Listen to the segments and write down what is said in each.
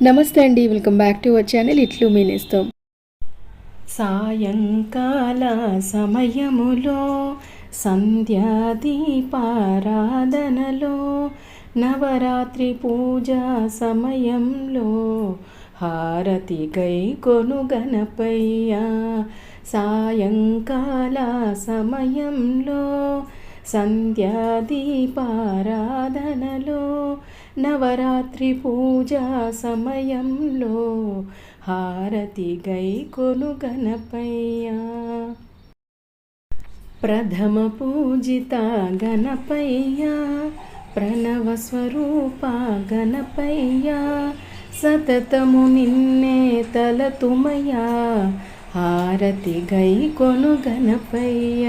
నమస్తే అండి welcome back to our channel ఇట్లు మీనేస్తాం సాయంకాల సమయములో సంధ్యాదీపారాధనలో నవరాత్రి పూజా సమయంలో హారతి గై కొను గణపయ్యా. సాయంకాల సమయంలో సంధ్యాదీపారాధనలో నవరాత్రి పూజా సమయంలో హారతి గై కొను ప్రథమ పూజిత గణపయ్య ప్రణవ స్వరూప గణపయ్య సతతము నిన్నే తలతుమయ్యా హారతి గై కొను గణపయ్య.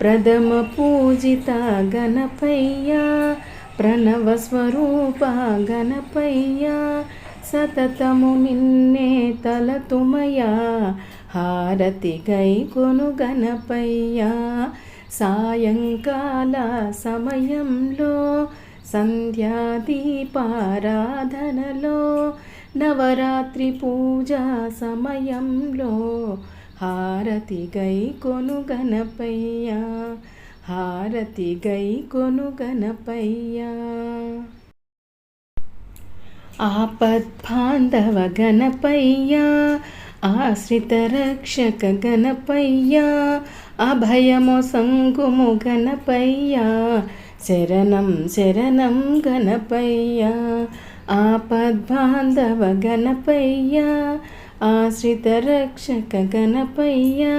ప్రథమ పూజిత గణపయ్యా ప్రణవ స్వరూప గణపయ్య సతతము నిన్నే తలతుమయా హారతి గై కొను సాయంకాల సమయంలో సంధ్యాదీపారాధనలో నవరాత్రి పూజ సమయంలో హారతి గై కొను హారతి గై కొను గణపయ్య. ఆపద్బాంధవ గణపయ్య ఆశ్రిత రక్షక గణపయ్యా అభయము సంగుము గణపయ్యా శరణం శరణం గణపయ్యా. ఆపద్బాంధవ గణపయ్యా ఆశ్రిత రక్షక గణపయ్యా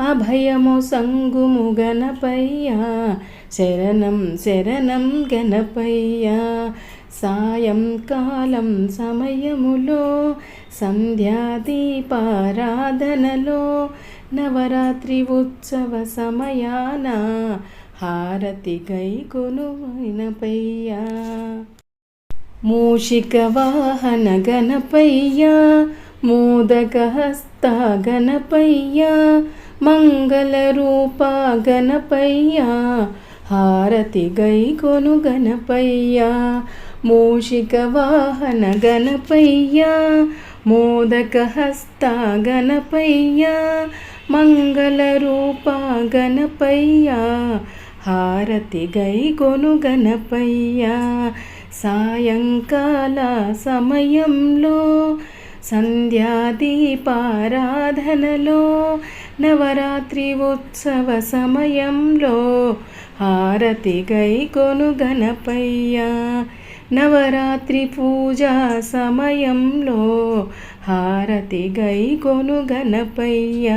అభయము సంగుము గణపయ్యా. శరణం శరణం గణపయ్యా. సాయంకాలం సమయములో సంధ్యాదీపారాధనలో నవరాత్రి ఉత్సవ సమయాన హారతి గై కొనువైనపయ్య మూషిక వాహన గణపయ్యా మోదక హస్త గణపయ్య మంగళ గణపయ్య హారతి గై కొను గణపయ్య మూషిక వాహన గణపయ్య మోదకహస్త గణపయ్య మంగళ గణపయ్య హారతి గై కొను గణపయ్య. సాయంకాల సమయంలో సంధ్యాదీపారాధనలో నవరాత్రి ఉత్సవ సమయంలో హారతి గైకొను గణపయ్య. నవరాత్రి పూజా సమయంలో హారతి గైకొను గణపయ్య.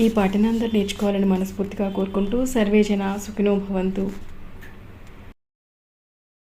ఈ పాటను అందరూ నేర్చుకోవాలని మనస్ఫూర్తిగా కోరుకుంటూ సర్వేజన సుఖినో భవంతు.